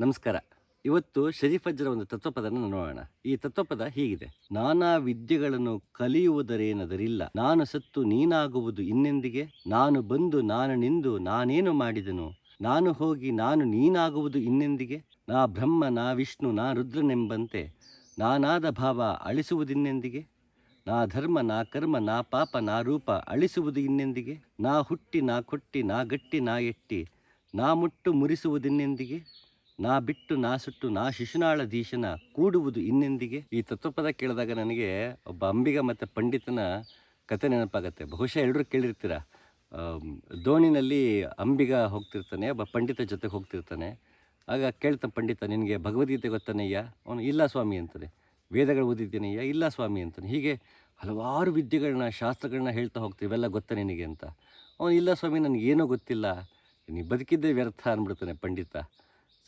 ನಮಸ್ಕಾರ. ಇವತ್ತು ಶರೀಫಜ್ಜರ ಒಂದು ತತ್ವಪದನ ನೋಡೋಣ. ಈ ತತ್ವಪದ ಹೀಗಿದೆ. ನಾನಾ ವಿದ್ಯೆಗಳನ್ನು ಕಲಿಯುವುದರೇನದರಿಲ್ಲ. ನಾನು ಸತ್ತು ನೀನಾಗುವುದು ಇನ್ನೆಂದಿಗೆ? ನಾನು ಬಂದು ನಾನು ನಿಂದು ನಾನೇನು ಮಾಡಿದನು? ನಾನು ಹೋಗಿ ನಾನು ನೀನಾಗುವುದು ಇನ್ನೆಂದಿಗೆ? ನಾ ಬ್ರಹ್ಮ, ನಾ ವಿಷ್ಣು, ನಾ ರುದ್ರನೆಂಬಂತೆ ನಾನಾದ ಭಾವ ಅಳಿಸುವುದಿನ್ನೆಂದಿಗೆ? ನಾ ಧರ್ಮ, ನಾ ಕರ್ಮ, ನಾ ಪಾಪ, ನಾ ರೂಪ ಅಳಿಸುವುದು ಇನ್ನೆಂದಿಗೆ? ನಾ ಹುಟ್ಟಿ, ನಾ ಕೊಟ್ಟಿ, ನಾ ಗಟ್ಟಿ, ನಾ ಎಟ್ಟಿ, ನಾ ಮುಟ್ಟು ಮುರಿಸುವುದಿನ್ನೆಂದಿಗೆ? ನಾ ಬಿಟ್ಟು ನಾ ಸುಟ್ಟು ನಾ ಶಿಶುನಾಳಧೀಶನ ಕೂಡುವುದು ಇನ್ನೆಂದಿಗೆ? ಈ ತತ್ವಪದ ಕೇಳಿದಾಗ ನನಗೆ ಒಬ್ಬ ಅಂಬಿಗ ಮತ್ತು ಪಂಡಿತನ ಕತೆ ನೆನಪಾಗತ್ತೆ. ಬಹುಶಃ ಎಲ್ಲರೂ ಕೇಳಿರ್ತೀರ? ದೋಣಿನಲ್ಲಿ ಅಂಬಿಗ ಹೋಗ್ತಿರ್ತಾನೆ, ಒಬ್ಬ ಪಂಡಿತ ಜೊತೆಗೆ ಹೋಗ್ತಿರ್ತಾನೆ. ಆಗ ಕೇಳ್ತಾನೆ ಪಂಡಿತ, ನಿನಗೆ ಭಗವದ್ಗೀತೆ ಗೊತ್ತಾನಯ್ಯ? ಅವನು, ಇಲ್ಲ ಸ್ವಾಮಿ ಅಂತಾನೆ. ವೇದಗಳು ಓದಿದ್ದೇನೆಯ್ಯ? ಇಲ್ಲ ಸ್ವಾಮಿ ಅಂತಾನೆ. ಹೀಗೆ ಹಲವಾರು ವಿದ್ಯೆಗಳನ್ನ, ಶಾಸ್ತ್ರಗಳನ್ನ ಹೇಳ್ತಾ ಹೋಗ್ತೀವಿ. ಇವೆಲ್ಲ ಗೊತ್ತಾ ನಿನಗೆ ಅಂತ? ಅವನು, ಇಲ್ಲ ಸ್ವಾಮಿ, ನನಗೇನೂ ಗೊತ್ತಿಲ್ಲ. ನೀ ಬದುಕಿದ್ದೇ ವ್ಯರ್ಥ ಅಂದ್ಬಿಡ್ತಾನೆ ಪಂಡಿತ.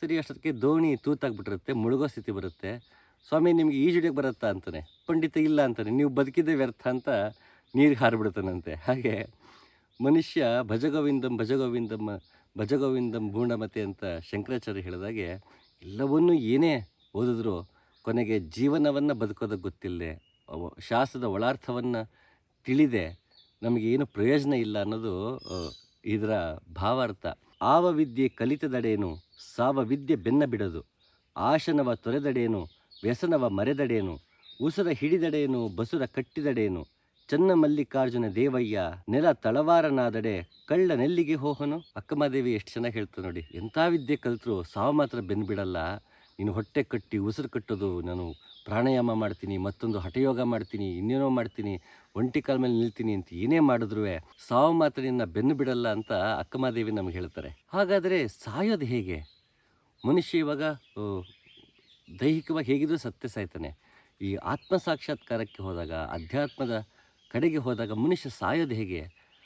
ಸರಿ, ಅಷ್ಟೊತ್ತಿಗೆ ದೋಣಿ ತೂತಾಗ್ಬಿಟ್ಟಿರುತ್ತೆ, ಮುಳುಗೋ ಸ್ಥಿತಿ ಬರುತ್ತೆ. ಸ್ವಾಮಿ, ನಿಮಗೆ ಈಜುಡಿಯೋಕೆ ಬರುತ್ತಾ ಅಂತಾನೆ. ಪಂಡಿತ ಇಲ್ಲ ಅಂತಾನೆ. ನೀವು ಬದುಕಿದ್ದೇ ವ್ಯರ್ಥ ಅಂತ ನೀರಿಗೆ ಹಾರಿಬಿಡ್ತಾನಂತೆ ಹಾಗೆ ಮನುಷ್ಯ ಭಜಗೋವಿಂದಂ ಭಜಗೋವಿಂದಂ ಭಜಗೋವಿಂದಂ ಭೂಣಮತೆ ಅಂತ ಶಂಕರಾಚಾರ್ಯ ಹೇಳಿದಾಗೆ ಎಲ್ಲವನ್ನೂ ಏನೇ ಓದಿದ್ರು ಕೊನೆಗೆ ಜೀವನವನ್ನು ಬದುಕೋದಕ್ಕೆ ಗೊತ್ತಿಲ್ಲದೆ ಶಾಸ್ತ್ರದ ಒಳಾರ್ಥವನ್ನು ತಿಳಿದೆ ನಮಗೇನು ಪ್ರಯೋಜನ ಇಲ್ಲ ಅನ್ನೋದು ಇದರ ಭಾವಾರ್ಥ. ಆವ ವಿದ್ಯೆ ಕಲಿತದಡೇನು ಸಾವ ವಿದ್ಯೆ ಬೆನ್ನ ಬಿಡದು ಆಶನವ ತೊರೆದಡೇನು ವ್ಯಸನವ ಮರೆದಡೇನು ಉಸರ ಹಿಡಿದಡೇನು ಬಸುರ ಕಟ್ಟಿದಡೇನು ಚನ್ನ ಮಲ್ಲಿಕಾರ್ಜುನ ದೇವಯ್ಯ ನೆಲ ತಳವಾರನಾದಡೆ ಕಳ್ಳ ನೆಲ್ಲಿಗೆ ಹೋಹನು? ಅಕ್ಕಮದೇವಿ ಎಷ್ಟು ಚೆನ್ನಾಗಿ ಹೇಳ್ತಾರೆ ನೋಡಿ. ಎಂಥ ವಿದ್ಯೆ ಕಲಿತರೂ ಸಾವು ಮಾತ್ರ ಬೆನ್ನು ಬಿಡಲ್ಲ ನೀನು ಹೊಟ್ಟೆ ಕಟ್ಟಿ, ಉಸಿರು ಕಟ್ಟೋದು ನಾನು ಪ್ರಾಣಾಯಾಮ ಮಾಡ್ತೀನಿ, ಮತ್ತೊಂದು ಹಠಯೋಗ ಮಾಡ್ತೀನಿ, ಇನ್ನೇನೋ ಮಾಡ್ತೀನಿ, ಒಂಟಿ ಕಾಲ ಮೇಲೆ ನಿಲ್ತೀನಿ ಅಂತ ಏನೇ ಮಾಡಿದ್ರು ಸಾವು ಮಾತ್ರ ಬೆನ್ನು ಬಿಡಲ್ಲ ಅಂತ ಅಕ್ಕಮಾದೇವಿ ನಮಗೆ ಹೇಳ್ತಾರೆ. ಹಾಗಾದರೆ ಸಾಯೋದು ಹೇಗೆ? ಮನುಷ್ಯ ಇವಾಗ ದೈಹಿಕವಾಗಿ ಹೇಗಿದ್ರೂ ಸತ್ಯ ಸಾಯ್ತಾನೆ. ಈ ಆತ್ಮ ಸಾಕ್ಷಾತ್ಕಾರಕ್ಕೆ ಹೋದಾಗ, ಅಧ್ಯಾತ್ಮದ ಕಡೆಗೆ ಹೋದಾಗ ಮನುಷ್ಯ ಸಾಯೋದು ಹೇಗೆ?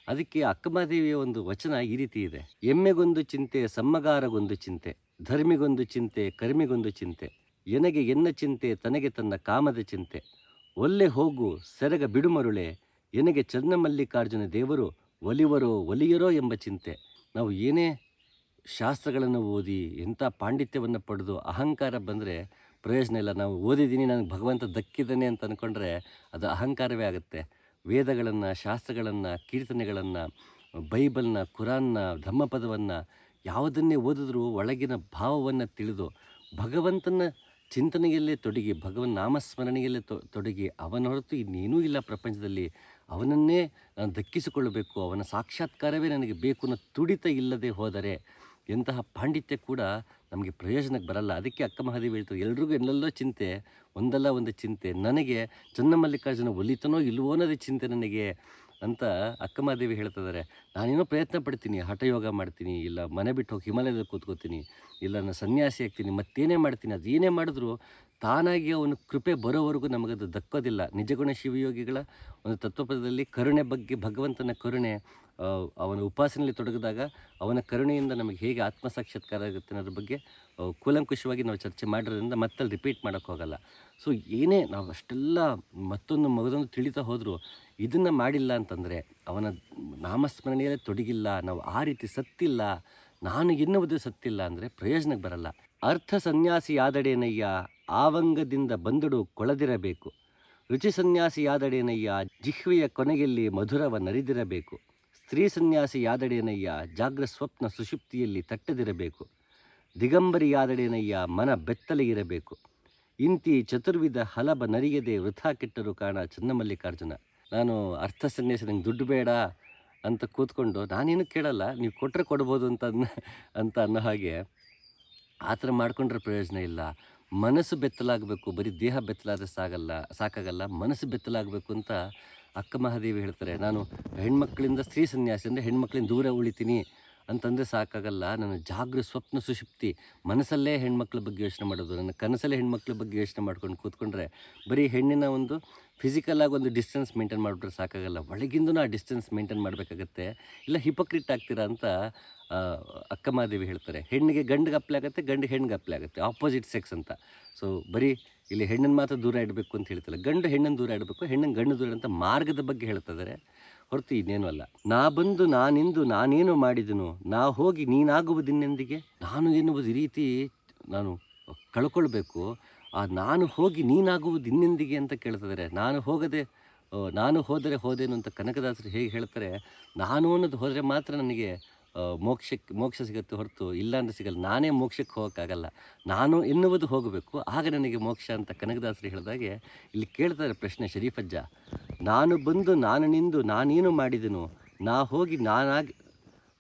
ಅದಕ್ಕೆ ಅಕ್ಕಮಾದೇವಿಯ ಒಂದು ವಚನ ಈ ರೀತಿ ಇದೆ. ಎಮ್ಮೆಗೊಂದು ಚಿಂತೆ, ಸಮ್ಮಗಾರಗೊಂದು ಚಿಂತೆ, ಧರ್ಮಿಗೊಂದು ಚಿಂತೆ, ಕರ್ಮಿಗೊಂದು ಚಿಂತೆ. ಎನಗೆ ಎನ್ನ ಚಿಂತೆ ತನಗೆ ತನ್ನ ಕಾಮದ ಚಿಂತೆ. ಒಲ್ಲೆ ಹೋಗು ಸೆರಗ ಬಿಡುಮರುಳೆ, ಎನಗೆ ಚನ್ನಮಲ್ಲಿಕಾರ್ಜುನ ದೇವರು ಒಲಿವರೋ ಒಲಿಯರೋ ಎಂಬ ಚಿಂತೆ. ನಾವು ಏನೇ ಶಾಸ್ತ್ರಗಳನ್ನು ಓದಿ ಎಂಥ ಪಾಂಡಿತ್ಯವನ್ನು ಪಡೆದು ಅಹಂಕಾರ ಬಂದರೆ ಪ್ರಯೋಜನ ಇಲ್ಲ. ನಾವು ಓದಿದ್ದೀನಿ, ನನಗೆ ಭಗವಂತ ದಕ್ಕಿದ್ದಾನೆ ಅಂತ ಅಂದ್ಕೊಂಡ್ರೆ ಅದು ಅಹಂಕಾರವೇ ಆಗುತ್ತೆ. ವೇದಗಳನ್ನು, ಶಾಸ್ತ್ರಗಳನ್ನು, ಕೀರ್ತನೆಗಳನ್ನು, ಬೈಬಲ್ನ, ಕುರಾನ್ನ ಧಮ್ಮಪದವನ್ನು ಯಾವುದನ್ನೇ ಓದಿದ್ರೂ ಒಳಗಿನ ಭಾವವನ್ನು ತಿಳಿದು ಭಗವಂತನ ಚಿಂತನೆಯಲ್ಲೇ ತೊಡಗಿ, ಭಗವನ್ ನಾಮಸ್ಮರಣೆಯಲ್ಲೇ ತೊ, ತೊಡಗಿ ಅವನ ಹೊರತು ಇನ್ನೇನೂ ಇಲ್ಲ ಪ್ರಪಂಚದಲ್ಲಿ. ಅವನನ್ನೇ ನಾನು ದಕ್ಕಿಸಿಕೊಳ್ಳಬೇಕು. ಅವನ ಸಾಕ್ಷಾತ್ಕಾರವೇ ನನಗೆ ಬೇಕು ಅನ್ನೋ ತುಡಿತ ಇಲ್ಲದೆ ಹೋದರೆ ಎಂತಹ ಪಾಂಡಿತ್ಯ ಕೂಡ ನಮಗೆ ಪ್ರಯೋಜನಕ್ಕೆ ಬರಲ್ಲ. ಅದಕ್ಕೆ ಅಕ್ಕ ಮಹಾದೇವಿ ಹೇಳ್ತಾರೆ, ಎಲ್ರಿಗೂ ಎಲ್ಲೆಲ್ಲೋ ಚಿಂತೆ, ಒಂದಲ್ಲ ಒಂದು ಚಿಂತೆ. ನನಗೆ ಚನ್ನಮಲ್ಲಿಕಾರ್ಜುನ ಒಲಿತನೋ ಇಲ್ವೋ ಅನ್ನೋದೇ ಚಿಂತೆ ನನಗೆ. ಅಂತ ಅಕ್ಕಮಹಾದೇವಿ ಹೇಳ್ತಿದ್ದಾರೆ ನಾನೇನೋ ಪ್ರಯತ್ನ ಪಡ್ತೀನಿ ಹಠಯೋಗ ಮಾಡ್ತೀನಿ, ಇಲ್ಲ ಮನೆ ಬಿಟ್ಟು ಹೋಗಿ ಹಿಮಾಲಯದಲ್ಲಿ ಕೂತ್ಕೋತೀನಿ, ಇಲ್ಲ ನಾನು ಸನ್ಯಾಸಿ ಆಗ್ತೀನಿ, ಮತ್ತೇನೇ ಮಾಡ್ತೀನಿ, ಅದು ಏನೇ ಮಾಡಿದ್ರು ತಾನಾಗಿ ಅವನು ಕೃಪೆ ಬರೋವರೆಗೂ ನಮಗದು ದಕ್ಕೋದಿಲ್ಲ. ನಿಜಗುಣ ಶಿವಯೋಗಿಗಳ ಒಂದು ತತ್ವಪದದಲ್ಲಿ ಕರುಣೆ ಬಗ್ಗೆ, ಭಗವಂತನ ಕರುಣೆ ಅವನ ಉಪಾಸನೆಯಲ್ಲಿ ತೊಡಗಿದಾಗ ಅವನ ಕರುಣೆಯಿಂದ ನಮಗೆ ಹೇಗೆ ಆತ್ಮ ಸಾಕ್ಷಾತ್ಕಾರ ಆಗುತ್ತೆ ಅನ್ನೋದ್ರ ಬಗ್ಗೆ ಕೂಲಂಕುಷವಾಗಿ ನಾವು ಚರ್ಚೆ ಮಾಡಿರೋದ್ರಿಂದ ಮತ್ತಲ್ಲಿ ರಿಪೀಟ್ ಮಾಡೋಕ್ಕೋಗಲ್ಲ ಸೊ ಏನೇ ನಾವು ಅಷ್ಟೆಲ್ಲ ಮತ್ತೊಂದು ಮಗದೊಂದು ತಿಳಿತಾ ಹೋದರೂ ಇದನ್ನು ಮಾಡಿಲ್ಲ ಅಂತಂದರೆ ಅವನ ನಾಮಸ್ಮರಣೆಯಲ್ಲೇ ತೊಡಗಿಲ್ಲ, ನಾವು ಆ ರೀತಿ ಸತ್ತಿಲ್ಲ, ನಾನು ಎನ್ನುವುದು ಸತ್ತಿಲ್ಲ ಅಂದರೆ ಪ್ರಯೋಜನಕ್ಕೆ ಬರಲ್ಲ. ಅರ್ಥ ಸನ್ಯಾಸಿಯಾದಡೇನಯ್ಯ ಆವಂಗದಿಂದ ಬಂದಡು ಕೊಳದಿರಬೇಕು. ರುಚಿ ಸನ್ಯಾಸಿಯಾದಡೇನಯ್ಯ ಜಿಹ್ವೆಯ ಕೊನೆಯಲ್ಲಿ ಮಧುರವ ನರಿದಿರಬೇಕು. ಸ್ತ್ರೀ ಸನ್ಯಾಸಿಯಾದಡೇನಯ್ಯ ಜಾಗ್ರ ಸ್ವಪ್ನ ಸುಷುಪ್ತಿಯಲ್ಲಿ ತಟ್ಟದಿರಬೇಕು. ದಿಗಂಬರಿ ಯಾದಡೇನಯ್ಯ ಮನ ಬೆತ್ತಲೆಗಿರಬೇಕು ಇಂತಿ ಚತುರ್ವಿಧ ಹಲಬ ನರಿಯದೆ ವೃಥಾ ಕೆಟ್ಟರು ಕಾಣ ಚನ್ನಮಲ್ಲಿಕಾರ್ಜುನ. ನಾನು ಅರ್ಥ ಸನ್ಯಾಸ ನಂಗೆ ದುಡ್ಡು ಬೇಡ ಅಂತ ಕೂತ್ಕೊಂಡು, ನಾನೇನು ಕೇಳಲ್ಲ, ನೀವು ಕೊಟ್ಟರೆ ಕೊಡ್ಬೋದು ಅಂತ ಅಂತ ಅನ್ನೋ ಹಾಗೆ. ಆ ಥರ ಮಾಡ್ಕೊಂಡ್ರೆ ಪ್ರಯೋಜನ ಇಲ್ಲ. ಮನಸ್ಸು ಬೆತ್ತಲಾಗಬೇಕು, ಬರೀ ದೇಹ ಬೆತ್ತಲಾದರೆ ಸಾಗಲ್ಲ, ಸಾಕಾಗಲ್ಲ, ಮನಸ್ಸು ಬೆತ್ತಲಾಗಬೇಕು ಅಂತ ಅಕ್ಕ ಮಹಾದೇವಿ ಹೇಳ್ತಾರೆ. ನಾನು ಹೆಣ್ಮಕ್ಳಿಂದ, ಸ್ತ್ರೀ ಸನ್ಯಾಸಿ ಅಂದರೆ ಹೆಣ್ಮಕ್ಳಿಂದ ದೂರ ಉಳಿತೀನಿ ಅಂತಂದರೆ ಸಾಕಾಗಲ್ಲ. ನನ್ನ ಜಾಗೃ ಸ್ವಪ್ನ ಸುಷುಪ್ತಿ ಮನಸ್ಸಲ್ಲೇ ಹೆಣ್ಮಕ್ಳ ಬಗ್ಗೆ ಯೋಚನೆ ಮಾಡೋದು, ನನ್ನ ಕನಸಲ್ಲೇ ಹೆಣ್ಮಕ್ಳ ಬಗ್ಗೆ ಯೋಚನೆ ಮಾಡ್ಕೊಂಡು ಕೂತ್ಕೊಂಡ್ರೆ ಬರೀ ಹೆಣ್ಣಿನ ಒಂದು ಫಿಸಿಕಲ್ ಆಗಿ ಒಂದು ಡಿಸ್ಟೆನ್ಸ್ ಮೇಂಟೈನ್ ಮಾಡಿಬಿಟ್ರೆ ಸಾಕಾಗಲ್ಲ. ಒಳಗಿಂದೂ ಆ ಡಿಸ್ಟೆನ್ಸ್ ಮೇಂಟೈನ್ ಮಾಡಬೇಕಾಗತ್ತೆ. ಇಲ್ಲ ಹಿಪೋಕ್ರಿಟ್ ಆಗ್ತೀರಾ ಅಂತ ಅಕ್ಕಮಾದೇವಿ ಹೇಳ್ತಾರೆ. ಹೆಣ್ಣಿಗೆ ಗಂಡಿಗೆ ಅಪ್ಲೈ ಆಗುತ್ತೆ, ಗಂಡು ಹೆಣ್ಣಿಗೆ ಅಪ್ಲೈ ಆಗುತ್ತೆ. ಆಪೋಸಿಟ್ ಸೆಕ್ಸ್ ಅಂತ. ಸೊ ಬರೀ ಇಲ್ಲಿ ಹೆಣ್ಣನ್ನು ಮಾತ್ರ ದೂರ ಇಡಬೇಕು ಅಂತ ಹೇಳ್ತಾರೆ ಗಂಡು ಹೆಣ್ಣನ್ನು ದೂರ ಇಡಬೇಕು ಹೆಣ್ಣನ್ನು ಗಂಡು ದೂರ ಅಂತ ಮಾರ್ಗದ ಬಗ್ಗೆ ಹೇಳ್ತಿದ್ದಾರೆ ಹೊರತು ಇನ್ನೇನು ಅಲ್ಲ. ನಾ ಬಂದು ನಾನಿಂದು ನಾನೇನು ಮಾಡಿದನು, ನಾ ಹೋಗಿ ನೀನಾಗುವುದಿನ್ನೆಂದಿಗೆ ನಾನು ಎನ್ನುವುದು ರೀತಿ ನಾನು ಕಳ್ಕೊಳ್ಬೇಕು. ಆ ನಾನು ಹೋಗಿ ನೀನಾಗುವುದು ಇನ್ನೆಂದಿಗೆ ಅಂತ ಕೇಳ್ತಿದ್ದಾರೆ ನಾನು ಹೋಗದೆ ನಾನು ಹೋದರೆ ಹೋದೇನು ಅಂತ ಕನಕದಾಸರು ಹೇಗೆ ಹೇಳ್ತಾರೆ, ನಾನು ಅನ್ನೋದು ಹೋದರೆ ಮಾತ್ರ ನನಗೆ ಮೋಕ್ಷಕ್ಕೆ ಮೋಕ್ಷ ಸಿಗುತ್ತೆ ಹೊರತು ಇಲ್ಲ ಅಂತ ಸಿಗಲ್ಲ. ನಾನೇ ಮೋಕ್ಷಕ್ಕೆ ಹೋಗೋಕ್ಕಾಗಲ್ಲ. ನಾನು ಎನ್ನುವುದು ಹೋಗಬೇಕು. ಆಗ ನನಗೆ ಮೋಕ್ಷ ಅಂತ ಕನಕದಾಸರು ಹೇಳಿದಾಗೆ ಇಲ್ಲಿ ಕೇಳ್ತಾರೆ ಪ್ರಶ್ನೆ ಶರೀಫಜ್ಜ. ನಾನು ಬಂದು, ನಾನು ನಿಂದು, ನಾನೇನು ಮಾಡಿದೆನು, ನಾ ಹೋಗಿ ನಾನಾಗಿ,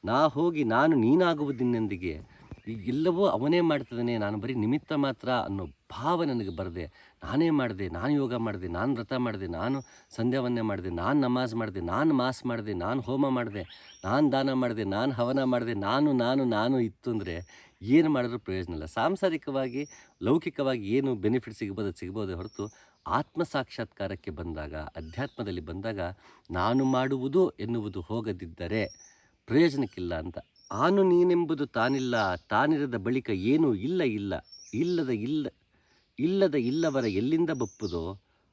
ನಾ ಹೋಗಿ ನಾನು ನೀನಾಗುವುದಿನ್ನೊಂದಿಗೆ ಎಲ್ಲವೂ ಅವನೇ ಮಾಡ್ತಿದ್ದಾನೆ, ನಾನು ಬರೀ ನಿಮಿತ್ತ ಮಾತ್ರ ಅನ್ನೋ ಭಾವ ನನಗೆ ಬರದೆ ನಾನೇ ಮಾಡಿದೆ, ನಾನು ಯೋಗ ಮಾಡಿದೆ, ನಾನು ವ್ರತ ಮಾಡಿದೆ, ನಾನು ಸಂಧ್ಯಾವನ್ನೇ ಮಾಡಿದೆ, ನಾನು ನಮಾಜ್ ಮಾಡಿದೆ, ನಾನು ಮಾಸ್ ಮಾಡಿದೆ, ನಾನು ಹೋಮ ಮಾಡಿದೆ, ನಾನು ದಾನ ಮಾಡಿದೆ, ನಾನು ಹವನ ಮಾಡಿದೆ, ನಾನು ನಾನು ನಾನು ಇತ್ತು ಅಂದರೆ ಏನು ಮಾಡಿದ್ರೂ ಪ್ರಯೋಜನ ಇಲ್ಲ. ಸಾಂಸಾರಿಕವಾಗಿ, ಲೌಕಿಕವಾಗಿ ಏನು ಬೆನಿಫಿಟ್ ಸಿಗ್ಬೋದು, ಸಿಗ್ಬೋದೇ ಹೊರತು ಆತ್ಮ ಸಾಕ್ಷಾತ್ಕಾರಕ್ಕೆ ಬಂದಾಗ, ಅಧ್ಯಾತ್ಮದಲ್ಲಿ ಬಂದಾಗ ನಾನು ಮಾಡುವುದು ಎನ್ನುವುದು ಹೋಗದಿದ್ದರೆ ಪ್ರಯೋಜನಕ್ಕಿಲ್ಲ ಅಂತ. ಆನು ನೀನೆಂಬುದು ತಾನಿಲ್ಲ, ತಾನಿರದ ಬಳಿಕ ಏನೂ ಇಲ್ಲ ಇಲ್ಲ, ಇಲ್ಲದ ಇಲ್ಲ. ಇಲ್ಲದ ಇಲ್ಲವರ ಎಲ್ಲಿಂದ ಬಪ್ಪುದೋ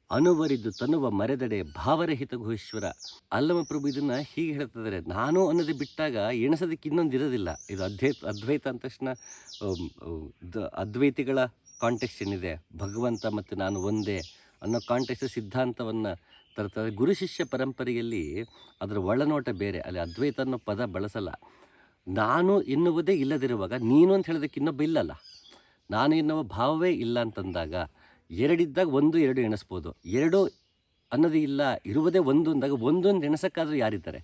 ಅನುವರಿದು ತನುವ ಮರೆದಡೆ ಭಾವರಹಿತ ಘೋಶ್ವರ ಅಲ್ಲಮ ಪ್ರಭು ಇದನ್ನ ಹೀಗೆ ಹೇಳ್ತಿದ್ದಾರೆ, ನಾನು ಅನ್ನೋದು ಬಿಟ್ಟಾಗ ಎಣಿಸೋದಕ್ಕೆ ಇನ್ನೊಂದು ಇರೋದಿಲ್ಲ. ಇದು ಅದ್ವೈತ ಅದ್ವೈತ ಅಂದ ತಕ್ಷಣ ಅದ್ವೈತಿಗಳ ಕಾಂಟೆಕ್ಸ್ಟ್ ಏನಿದೆ? ಭಗವಂತ ಮತ್ತು ನಾನು ಒಂದೇ ಅನ್ನೋ ಕಾಂಟೆಕ್ಸ್ಟ್ ಸಿದ್ಧಾಂತವನ್ನು ತರ್ತಾರೆ. ಗುರು ಶಿಷ್ಯ ಪರಂಪರೆಯಲ್ಲಿ ಅದರ ಒಳನೋಟ ಬೇರೆ, ಅಲ್ಲಿ ಅದ್ವೈತ ಅನ್ನೋ ಪದ ಬಳಸಲ್ಲ. ನಾನು ಎನ್ನುವುದೇ ಇಲ್ಲದಿರುವಾಗ ನೀನು ಅಂತ ಹೇಳೋದಕ್ಕೆ ಇನ್ನೊಬ್ಬ ಇಲ್ಲಲ್ಲ? ನಾನು ಎನ್ನುವ ಭಾವವೇ ಇಲ್ಲ ಅಂತಂದಾಗ ಎರಡಿದ್ದಾಗ ಒಂದು, ಎರಡು ಎಣಿಸ್ಬೋದು. ಎರಡು ಅನ್ನೋದು ಇಲ್ಲ, ಇರುವುದೇ ಒಂದು ಅಂದಾಗ ಒಂದೊಂದು ಎಣಿಸೋಕ್ಕಾದ್ರೂ ಯಾರಿದ್ದಾರೆ?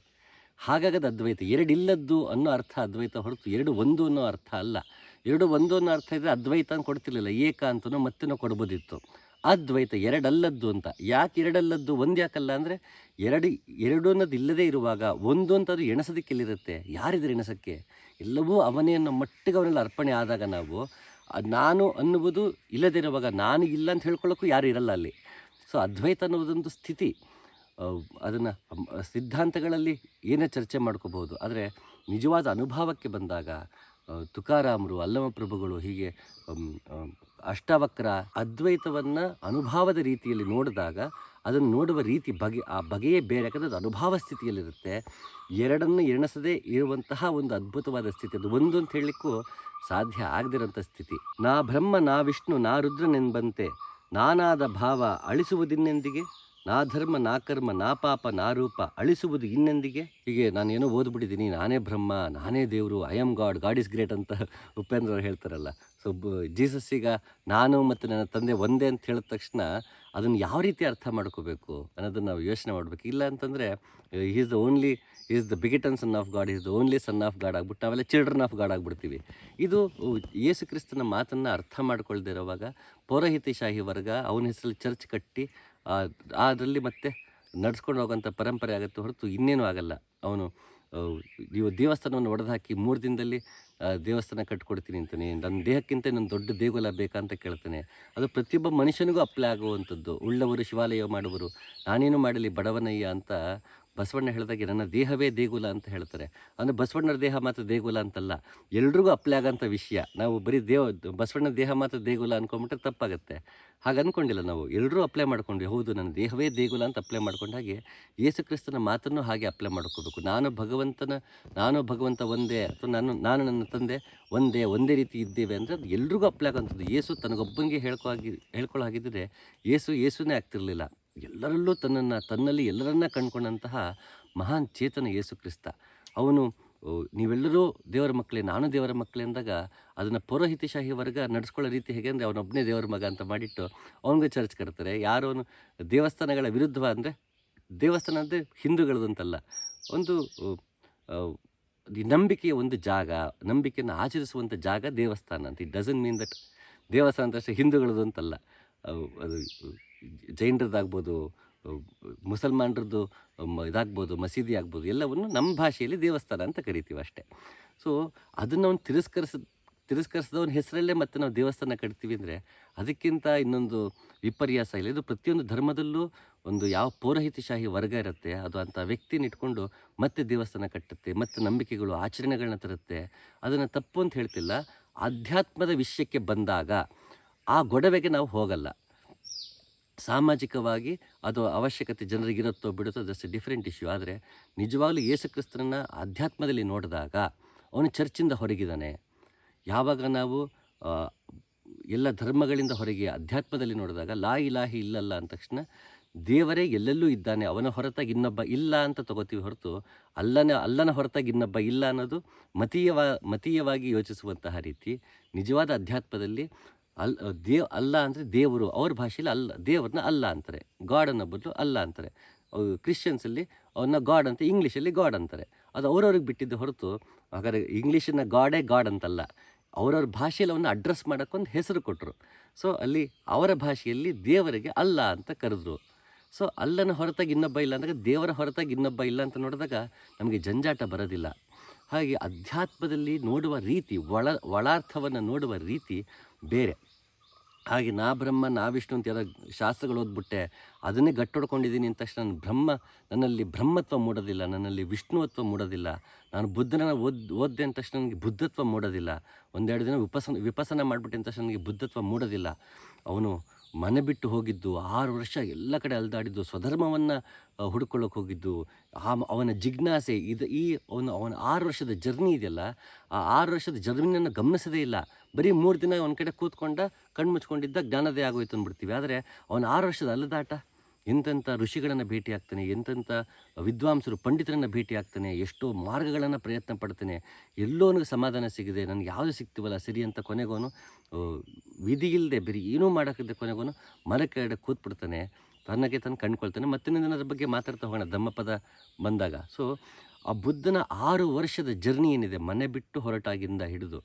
ಹಾಗಾಗದ ಅದ್ವೈತ. ಎರಡಿಲ್ಲದ್ದು ಅನ್ನೋ ಅರ್ಥ ಅದ್ವೈತ ಹೊರತು ಎರಡು ಒಂದು ಅನ್ನೋ ಅರ್ಥ ಅಲ್ಲ. ಎರಡು ಒಂದು ಅನ್ನೋ ಅರ್ಥ ಇದ್ದರೆ ಅದ್ವೈತ ಅಂತ ಕೊಡ್ತಿರ್ಲಿಲ್ಲ. ಏಕ ಅಂತನೋ ಮತ್ತೇನೋ ಕೊಡ್ಬೋದಿತ್ತು. ಅದ್ವೈತ ಎರಡಲ್ಲದ್ದು ಅಂತ. ಯಾಕೆ ಎರಡಲ್ಲದ್ದು? ಒಂದು ಯಾಕಲ್ಲ ಅಂದರೆ ಎರಡು ಎರಡು ಅನ್ನೋದು ಇಲ್ಲದೇ ಇರುವಾಗ ಒಂದು ಅಂತ ಅದು ಎಣಸೋದಕ್ಕೆಲ್ಲಿರುತ್ತೆ ಯಾರಿದ್ರೆ ಎಣಸಕ್ಕೆ? ಎಲ್ಲವೂ ಅವನೇ ಮಟ್ಟಿಗೆ ಅವನೆಲ್ಲ ಅರ್ಪಣೆ ಆದಾಗ ನಾವು ನಾನು ಅನ್ನುವುದು ಇಲ್ಲದಿರುವಾಗ ನಾನು ಇಲ್ಲ ಅಂತ ಹೇಳ್ಕೊಳ್ಳೋಕ್ಕೂ ಯಾರು ಇರಲ್ಲ ಅಲ್ಲಿ. ಸೊ ಅದ್ವೈತ ಅನ್ನೋದೊಂದು ಸ್ಥಿತಿ. ಅದನ್ನು ಸಿದ್ಧಾಂತಗಳಲ್ಲಿ ಏನೇ ಚರ್ಚೆ ಮಾಡ್ಕೋಬೋದು, ಆದರೆ ನಿಜವಾದ ಅನುಭವಕ್ಕೆ ಬಂದಾಗ ತುಕಾರಾಮರು, ಅಲ್ಲಮಪ್ರಭುಗಳು ಹೀಗೆ ಅಷ್ಟಾವಕ್ರ ಅದ್ವೈತವನ್ನ ಅನುಭವದ ರೀತಿಯಲ್ಲಿ ನೋಡಿದಾಗ ಅದನ್ನು ನೋಡುವ ರೀತಿ ಬಗೆ, ಆ ಬಗೆಯೇ ಬೇರೆ. ಯಾಕಂದರೆ ಅದು ಅನುಭವ ಸ್ಥಿತಿಯಲ್ಲಿರುತ್ತೆ. ಎರಡನ್ನು ಎಣಿಸದೇ ಇರುವಂತಹ ಒಂದು ಅದ್ಭುತವಾದ ಸ್ಥಿತಿ ಅದು. ಒಂದು ಅಂತ ಹೇಳಲಿಕ್ಕೂ ಸಾಧ್ಯ ಆಗದಿರೋಂಥ ಸ್ಥಿತಿ. ನಾ ಬ್ರಹ್ಮ, ನಾ ವಿಷ್ಣು, ನಾ ರುದ್ರನೆಂಬಂತೆ ನಾನಾದ ಭಾವ ಅಳಿಸುವುದಿನ್ನೆಂದಿಗೆ? ನಾ ಧರ್ಮ, ನಾ ಕರ್ಮ, ನಾ ಪಾಪ, ನಾ ರೂಪ ಅಳಿಸುವುದು ಇನ್ನೆಂದಿಗೆ? ಹೀಗೆ ನಾನೇನೋ ಓದ್ಬಿಟ್ಟಿದ್ದೀನಿ. ನಾನೇ ಬ್ರಹ್ಮ, ನಾನೇ ದೇವರು, I am God God is great ಅಂತ ಉಪೇಂದ್ರ ಅವ್ರು ಹೇಳ್ತಾರಲ್ಲ. ಸೊ ಜೀಸಸ್ ಈಗ ನಾನು ಮತ್ತು ನನ್ನ ತಂದೆ ಒಂದೇ ಅಂತ ಹೇಳಿದ ತಕ್ಷಣ ಅದನ್ನು ಯಾವ ರೀತಿ ಅರ್ಥ ಮಾಡ್ಕೋಬೇಕು ಅನ್ನೋದನ್ನು ನಾವು ಯೋಚನೆ ಮಾಡಬೇಕು. ಇಲ್ಲ ಅಂತಂದರೆ is the only is the begotten son of God is the only son of God ಆಗ್ಬಿಟ್ಟು ನಾವೆಲ್ಲ ಚಿಲ್ಡ್ರನ್ ಆಫ್ ಗಾಡ್ ಆಗಿಬಿಡ್ತೀವಿ. ಇದು ಯೇಸು ಕ್ರಿಸ್ತನ ಮಾತನ್ನು ಅರ್ಥ ಮಾಡ್ಕೊಳ್ದೇ ಇರೋವಾಗ ಪೌರಹಿತಶಾಹಿ ವರ್ಗ ಅವನ ಹೆಸರಲ್ಲಿ ಚರ್ಚ್ ಕಟ್ಟಿ ಅದರಲ್ಲಿ ಮತ್ತೆ ನಡ್ಸ್ಕೊಂಡು ಹೋಗೋಂಥ ಪರಂಪರೆ ಆಗುತ್ತೆ ಹೊರತು ಇನ್ನೇನು ಆಗಲ್ಲ. ಅವನು ದೇವಸ್ಥಾನವನ್ನು ಒಡೆದು ಹಾಕಿ ಮೂರು ದಿನದಲ್ಲಿ ದೇವಸ್ಥಾನ ಕಟ್ಕೊಡ್ತೀನಿ ಅಂತಾನೆ. ನನ್ನ ದೇಹಕ್ಕಿಂತ ನನ್ನ ದೊಡ್ಡ ದೇಗುಲ ಬೇಕಾ ಅಂತ ಕೇಳ್ತಾನೆ. ಅದು ಪ್ರತಿಯೊಬ್ಬ ಮನುಷ್ಯನಿಗೂ ಅಪ್ಲೈ ಆಗುವಂಥದ್ದು. ಉಳ್ಳವರು ಶಿವಾಲಯ ಮಾಡುವರು. ನಾನೇನು ಮಾಡಲಿ ಬಡವನಯ್ಯ ಅಂತ ಬಸವಣ್ಣ ಹೇಳಿದಾಗೆ ನನ್ನ ದೇಹವೇ ದೇಗುಲ ಅಂತ ಹೇಳ್ತಾರೆ. ಅಂದರೆ ಬಸವಣ್ಣರ ದೇಹ ಮಾತ್ರ ದೇಗುಲ ಅಂತಲ್ಲ, ಎಲ್ರಿಗೂ ಅಪ್ಲೈ ಆಗೋಂಥ ವಿಷಯ. ನಾವು ಬರೀ ದೇವ ಬಸವಣ್ಣ ದೇಹ ಮಾತ್ರ ದೇಗುಲ ಅಂದ್ಕೊಂಬಿಟ್ರೆ ತಪ್ಪಾಗುತ್ತೆ. ಹಾಗೆ ಅಂದ್ಕೊಂಡಿಲ್ಲ ನಾವು ಎಲ್ಲರೂ ಅಪ್ಲೈ ಮಾಡ್ಕೊಂಡ್ವಿ, ಹೌದು, ನನ್ನ ದೇಹವೇ ದೇಗುಲ ಅಂತ ಅಪ್ಲೈ ಮಾಡ್ಕೊಂಡ ಹಾಗೆ ಯೇಸು ಕ್ರಿಸ್ತನ ಮಾತನ್ನು ಹಾಗೆ ಅಪ್ಲೈ ಮಾಡ್ಕೋಬೇಕು. ನಾನು ಭಗವಂತನ, ನಾನು ಭಗವಂತ ಒಂದೇ, ಅಥವಾ ನಾನು ನಾನು ನನ್ನ ತಂದೆ, ಒಂದೇ ಒಂದೇ ರೀತಿ ಇದ್ದೇವೆ ಅಂದರೆ ಅದು ಎಲ್ರಿಗೂ ಅಪ್ಲೈ ಆಗೋಂಥದ್ದು ಯೇಸು ತನಗೊಬ್ಬನಿಗೆ ಹೇಳ್ಕೊ ಆಗಿ ಹೇಳ್ಕೊಳ್ಳೋ ಹಾಗಿದ್ದರೆ ಯೇಸು ಯೇಸುನೇ ಆಗ್ತಿರಲಿಲ್ಲ. ಎಲ್ಲರಲ್ಲೂ ತನ್ನನ್ನು, ತನ್ನಲ್ಲಿ ಎಲ್ಲರನ್ನ ಕಂಡುಕೊಂಡಂತಹ ಮಹಾನ್ ಚೇತನ ಯೇಸು ಕ್ರಿಸ್ತ. ಅವನು ನೀವೆಲ್ಲರೂ ದೇವರ ಮಕ್ಕಳೇ, ನಾನು ದೇವರ ಮಕ್ಕಳೇ ಅಂದಾಗ ಅದನ್ನು ಪೌರೋಹಿತಶಾಹಿ ವರ್ಗ ನಡೆಸ್ಕೊಳ್ಳೋ ರೀತಿ ಹೇಗೆ ಅಂದರೆ ಅವನೊಬ್ಬನೇ ದೇವರ ಮಗ ಅಂತ ಮಾಡಿಟ್ಟು ಅವನಿಗೆ ಚರ್ಚ್ ಕಟ್ತಾರೆ. ಯಾರು ಅವನು? ದೇವಸ್ಥಾನಗಳ ವಿರುದ್ಧ ಅಂದರೆ, ದೇವಸ್ಥಾನ ಅಂದರೆ ಹಿಂದೂಗಳದಂತಲ್ಲ. ಒಂದು ನಂಬಿಕೆಯ ಒಂದು ಜಾಗ, ನಂಬಿಕೆಯನ್ನು ಆಚರಿಸುವಂಥ ಜಾಗ ದೇವಸ್ಥಾನ ಅಂತ. ಇಟ್ ಡಸನ್ ಮೀನ್ ದಟ್ ದೇವಸ್ಥಾನ ಅಂತ ಹಿಂದೂಗಳದಂತಲ್ಲ. ಅದು ಜೈನರದ್ದಾಗ್ಬೋದು ಮುಸಲ್ಮಾನರದ್ದು ಇದಾಗ್ಬೋದು, ಮಸೀದಿ ಆಗ್ಬೋದು, ಎಲ್ಲವನ್ನು ನಮ್ಮ ಭಾಷೆಯಲ್ಲಿ ದೇವಸ್ಥಾನ ಅಂತ ಕರಿತೀವಿ ಅಷ್ಟೇ. ಸೊ ಅದನ್ನು ಅವ್ನು ತಿರಸ್ಕರಿಸ, ತಿರಸ್ಕರಿಸಿದವನ ಹೆಸರಲ್ಲೇ ಮತ್ತೆ ನಾವು ದೇವಸ್ಥಾನ ಕಟ್ತೀವಿ ಅಂದರೆ ಅದಕ್ಕಿಂತ ಇನ್ನೊಂದು ವಿಪರ್ಯಾಸ ಇಲ್ಲ. ಇದು ಪ್ರತಿಯೊಂದು ಧರ್ಮದಲ್ಲೂ ಒಂದು ಯಾವ ಪೌರಹಿತಶಾಹಿ ವರ್ಗ ಇರುತ್ತೆ, ಅದು ಅಂಥ ವ್ಯಕ್ತಿನ ಇಟ್ಕೊಂಡು ಮತ್ತೆ ದೇವಸ್ಥಾನ ಕಟ್ಟುತ್ತೆ, ಮತ್ತು ನಂಬಿಕೆಗಳು, ಆಚರಣೆಗಳನ್ನ ತರುತ್ತೆ. ಅದನ್ನು ತಪ್ಪು ಅಂತ ಹೇಳ್ತಿಲ್ಲ. ಆಧ್ಯಾತ್ಮದ ವಿಷಯಕ್ಕೆ ಬಂದಾಗ ಆ ಗೊಡವೆಗೆ ನಾವು ಹೋಗಲ್ಲ. ಸಾಮಾಜಿಕವಾಗಿ ಅದು ಅವಶ್ಯಕತೆ ಜನರಿಗಿರುತ್ತೋ ಬಿಡುತ್ತೋ ದಟ್ಸ್ ಎ ಡಿಫ್ರೆಂಟ್ ಇಶ್ಯೂ ಆದರೆ ನಿಜವಾಗ್ಲೂ ಯೇಸು ಕ್ರಿಸ್ತನನ್ನು ಆಧ್ಯಾತ್ಮದಲ್ಲಿ ನೋಡಿದಾಗ ಅವನು ಚರ್ಚಿಂದ ಹೊರಗಿದ್ದಾನೆ. ಯಾವಾಗ ನಾವು ಎಲ್ಲ ಧರ್ಮಗಳಿಂದ ಹೊರಗೆ ಅಧ್ಯಾತ್ಮದಲ್ಲಿ ನೋಡಿದಾಗ ಲಾ ಇಲಾಹಿ ಇಲ್ಲಲ್ಲ ಅಂದ ತಕ್ಷಣ ದೇವರೇ ಎಲ್ಲೆಲ್ಲೂ ಇದ್ದಾನೆ, ಅವನ ಹೊರತಾಗಿ ಇನ್ನೊಬ್ಬ ಇಲ್ಲ ಅಂತ ತಗೋತೀವಿ ಹೊರತು ಅಲ್ಲನ ಅಲ್ಲನ ಹೊರತಾಗಿ ಇನ್ನೊಬ್ಬ ಇಲ್ಲ ಅನ್ನೋದು ಮತೀಯವ, ಮತೀಯವಾಗಿ ಯೋಚಿಸುವಂತಹ ರೀತಿ ನಿಜವಾದ ಅಧ್ಯಾತ್ಮದಲ್ಲಿ ಅಲ್ ದೇವ್ ಅಲ್ಲ ಅಂದರೆ ದೇವರು, ಅವ್ರ ಭಾಷೆಯಲ್ಲಿ ಅಲ್ಲ, ದೇವ್ರನ್ನ ಅಲ್ಲ ಅಂತಾರೆ. ಗಾಡ್ ಅನ್ನೋ ಅಲ್ಲ ಅಂತಾರೆ. ಕ್ರಿಶ್ಚಿಯನ್ಸಲ್ಲಿ ಅವನ್ನ ಗಾಡ್ ಅಂತ ಇಂಗ್ಲೀಷಲ್ಲಿ ಗಾಡ್ ಅಂತಾರೆ. ಅದು ಅವ್ರವ್ರಿಗೆ ಬಿಟ್ಟಿದ್ದು ಹೊರತು, ಹಾಗಾದ್ರೆ ಇಂಗ್ಲೀಷನ್ನ ಗಾಡೇ ಗಾಡ್ ಅಂತಲ್ಲ. ಅವರವ್ರ ಭಾಷೆಯಲ್ಲಿ ಅವನ್ನ ಅಡ್ರೆಸ್ ಮಾಡೋಕ್ಕೊಂದು ಹೆಸರು ಕೊಟ್ಟರು ಸೊ ಅಲ್ಲಿ ಅವರ ಭಾಷೆಯಲ್ಲಿ ದೇವರಿಗೆ ಅಲ್ಲ ಅಂತ ಕರೆದ್ರು. ಸೊ ಅಲ್ಲನ ಹೊರತಾಗಿ ಇನ್ನೊಬ್ಬ ಇಲ್ಲ ಅಂದಾಗ ದೇವರ ಹೊರತಾಗಿ ಇನ್ನೊಬ್ಬ ಇಲ್ಲ ಅಂತ ನೋಡಿದಾಗ ನಮಗೆ ಜಂಜಾಟ ಬರೋದಿಲ್ಲ. ಹಾಗೆ ಅಧ್ಯಾತ್ಮದಲ್ಲಿ ನೋಡುವ ರೀತಿ, ಒಳ, ಒಳಾರ್ಥವನ್ನು ನೋಡುವ ರೀತಿ ಬೇರೆ. ಹಾಗೆ ನಾ ಬ್ರಹ್ಮ ನಾ ವಿಷ್ಣು ಅಂತ ಯಾರೋ ಶಾಸ್ತ್ರಗಳು ಓದ್ಬಿಟ್ಟೆ, ಅದನ್ನೇ ಗಟ್ಟೊಡ್ಕೊಂಡಿದ್ದೀನಿ ಅಂತ ತಕ್ಷಣ ನಾನು ಬ್ರಹ್ಮ, ನನ್ನಲ್ಲಿ ಬ್ರಹ್ಮತ್ವ ಮೂಡೋದಿಲ್ಲ, ನನ್ನಲ್ಲಿ ವಿಷ್ಣುವತ್ವ ಮೂಡೋದಿಲ್ಲ. ನಾನು ಬುದ್ಧನ ಓದ್, ಓದ್ದೆ ಅಂದ ತಕ್ಷಣ ನನಗೆ ಬುದ್ಧತ್ವ ಮೂಡೋದಿಲ್ಲ. ಒಂದೆರಡು ದಿನ ವಿಪಸನ ವಿಪಸನ ಮಾಡಿಬಿಟ್ಟಿನ ತಕ್ಷಣ ನನಗೆ ಬುದ್ಧತ್ವ ಮೂಡೋದಿಲ್ಲ. ಅವನು ಮನೆ ಬಿಟ್ಟು ಹೋಗಿದ್ದು, ಆರು ವರ್ಷ ಎಲ್ಲ ಕಡೆ ಅಲ್ದಾಡಿದ್ದು, ಸ್ವಧರ್ಮವನ್ನು ಹುಡ್ಕೊಳ್ಳೋಕೆ ಹೋಗಿದ್ದು, ಆ, ಅವನ ಜಿಜ್ಞಾಸೆ, ಇದು, ಈ, ಅವನು, ಅವನ ಆರು ವರ್ಷದ ಜರ್ನಿ ಇದೆಯಲ್ಲ, ಆ ಆರು ವರ್ಷದ ಜರ್ನಿಯನ್ನು ಗಮನಿಸದೇ ಇಲ್ಲ. ಬರೀ ಮೂರು ದಿನ ಒಂದು ಕಡೆ ಕೂತ್ಕೊಂಡ ಕಣ್ಣು ಮುಚ್ಕೊಂಡಿದ್ದ ಜ್ಞಾನದೇ ಆಗೋಯ್ತು ಅಂದ್ಬಿಡ್ತೀವಿ. ಆದರೆ ಅವನ ಆರು ವರ್ಷದ ಅಲ್ಲದಾಟ? ಎಂತೆಂಥ ಋಷಿಗಳನ್ನು ಭೇಟಿ ಆಗ್ತಾನೆ ಎಂತೆಂಥ ವಿದ್ವಾಂಸರು, ಪಂಡಿತರನ್ನು ಭೇಟಿ ಆಗ್ತಾನೆ ಎಷ್ಟೋ ಮಾರ್ಗಗಳನ್ನು ಪ್ರಯತ್ನ ಪಡ್ತಾನೆ ಎಲ್ಲೋ ಅವನಿಗೆ ಸಮಾಧಾನ ಸಿಗಿದೆ, ನನಗೆ ಯಾವುದು ಸಿಗ್ತೀವಲ್ಲ, ಸರಿ ಅಂತ ಕೊನೆಗೋನು ವಿಧಿ ಇಲ್ಲದೆ ಬೇರೆ ಏನೂ ಮಾಡೋಕ್ಕಿದ್ದ ಕೊನೆಗೋನು ಮರ ಕೆಳಗಡೆ ಕೂತ್ಬಿಡ್ತಾನೆ, ತನ್ನಗೆ ತಾನು ಕಂಡುಕೊಳ್ತಾನೆ ಮತ್ತಿನ ದಿನದ ಬಗ್ಗೆ ಮಾತಾಡ್ತಾ ಹೋಗೋಣ ಧಮ್ಮಪದ ಬಂದಾಗ. ಸೊ ಆ ಬುದ್ಧನ ಆರು ವರ್ಷದ ಜರ್ನಿ ಏನಿದೆ, ಮನೆ ಬಿಟ್ಟು ಹೊರಟಾಗಿಂದ ಹಿಡಿದು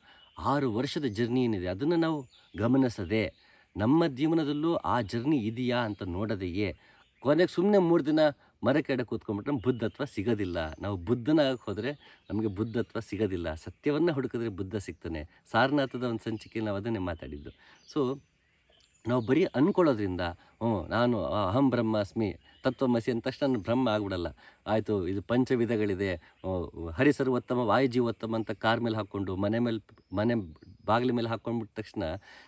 ಆರು ವರ್ಷದ ಜರ್ನಿ ಏನಿದೆ, ಅದನ್ನು ನಾವು ಗಮನಿಸದೆ ನಮ್ಮ ಜೀವನದಲ್ಲೂ ಆ ಜರ್ನಿ ಇದೆಯಾ ಅಂತ ನೋಡದೆಯೇ ಕೊನೆಗೆ ಸುಮ್ಮನೆ ಮೂರು ದಿನ ಮರ ಕೆಡೆ ಕೂತ್ಕೊಂಡ್ಬಿಟ್ರೆ ಬುದ್ಧತ್ವ ಸಿಗೋದಿಲ್ಲ. ನಾವು ಬುದ್ಧನಾಗಕ್ಕೆ ಹೋದರೆ ನಮಗೆ ಬುದ್ಧತ್ವ ಸಿಗೋದಿಲ್ಲ. ಸತ್ಯವನ್ನು ಹುಡುಕಿದ್ರೆ ಬುದ್ಧ ಸಿಗ್ತಾನೆ. ಸಾರನಾಥದ ಒಂದು ಸಂಚಿಕೆ ನಾವು ಅದನ್ನೇ ಮಾತಾಡಿದ್ದು. ಸೊ ನಾವು ಬರೀ ಅಂದ್ಕೊಳ್ಳೋದ್ರಿಂದ ಹ್ಞೂ ನಾನು ಅಹಂ ಬ್ರಹ್ಮಾಸ್ಮಿ ತತ್ವಮಸಿ ಅಂದ ತಕ್ಷಣ ಬ್ರಹ್ಮ ಆಗ್ಬಿಡಲ್ಲ. ಆಯಿತು, ಇದು ಪಂಚವಿಧಗಳಿದೆ. ಹರಿಸರ್ವೋತ್ತಮ, ವಾಯುಜೀವೋತ್ತಮ ಅಂತ ಕಾರ್ ಮೇಲೆ ಹಾಕ್ಕೊಂಡು, ಮನೆ ಮೇಲೆ, ಮನೆ ಬಾಗಿಲ ಮೇಲೆ ಹಾಕ್ಕೊಂಡ್ಬಿಟ್ಟ ತಕ್ಷಣ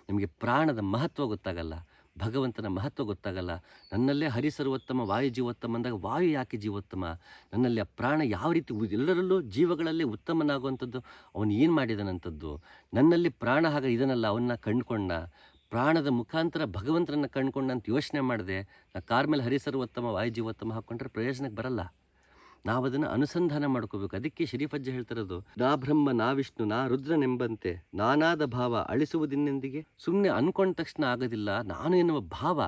ನಿಮಗೆ ಪ್ರಾಣದ ಮಹತ್ವ ಗೊತ್ತಾಗಲ್ಲ, ಭಗವಂತನ ಮಹತ್ವ ಗೊತ್ತಾಗಲ್ಲ. ನನ್ನಲ್ಲೇ ಹರಿಸರ್ವೋತ್ತಮ, ವಾಯು ಜೀವೋತ್ತಮ ಅಂದಾಗ ವಾಯು ಯಾಕೆ ಜೀವೋತ್ತಮ? ನನ್ನಲ್ಲಿ ಆ ಪ್ರಾಣ ಯಾವ ರೀತಿ ಎಲ್ಲರಲ್ಲೂ ಜೀವಗಳಲ್ಲಿ ಉತ್ತಮನಾಗುವಂಥದ್ದು, ಅವನು ಏನು ಮಾಡಿದನಂಥದ್ದು? ನನ್ನಲ್ಲಿ ಪ್ರಾಣ ಹಾಗೆ ಇದನ್ನಲ್ಲ, ಅವನ್ನ ಕಂಡುಕೊಂಡ. ಪ್ರಾಣದ ಮುಖಾಂತರ ಭಗವಂತನನ್ನು ಕಂಡುಕೊಂಡ ಅಂತ ಯೋಚನೆ ಮಾಡಿದೆ, ನಾ ಕಾರ್ ಮೇಲೆ ಹರಿಸರ್ವೋತ್ತಮ, ವಾಯು ಜೀವೋತ್ತಮ ಹಾಕ್ಕೊಂಡ್ರೆ ಪ್ರಯೋಜನಕ್ಕೆ ಬರಲ್ಲ. ನಾವು ಅದನ್ನು ಅನುಸಂಧಾನ ಮಾಡ್ಕೋಬೇಕು. ಅದಕ್ಕೆ ಶ್ರೀಪಜ್ಜ ಹೇಳ್ತಿರೋದು, ನಾ ಬ್ರಹ್ಮ, ನಾ ವಿಷ್ಣು, ನಾ ರುದ್ರನೆಂಬಂತೆ ನಾನಾದ ಭಾವ ಅಳಿಸುವುದಿನ್ನೆಂದಿಗೆ? ಸುಮ್ಮನೆ ಅನ್ಕೊಂಡ ತಕ್ಷಣ ಆಗೋದಿಲ್ಲ. ನಾನು ಎನ್ನುವ ಭಾವ,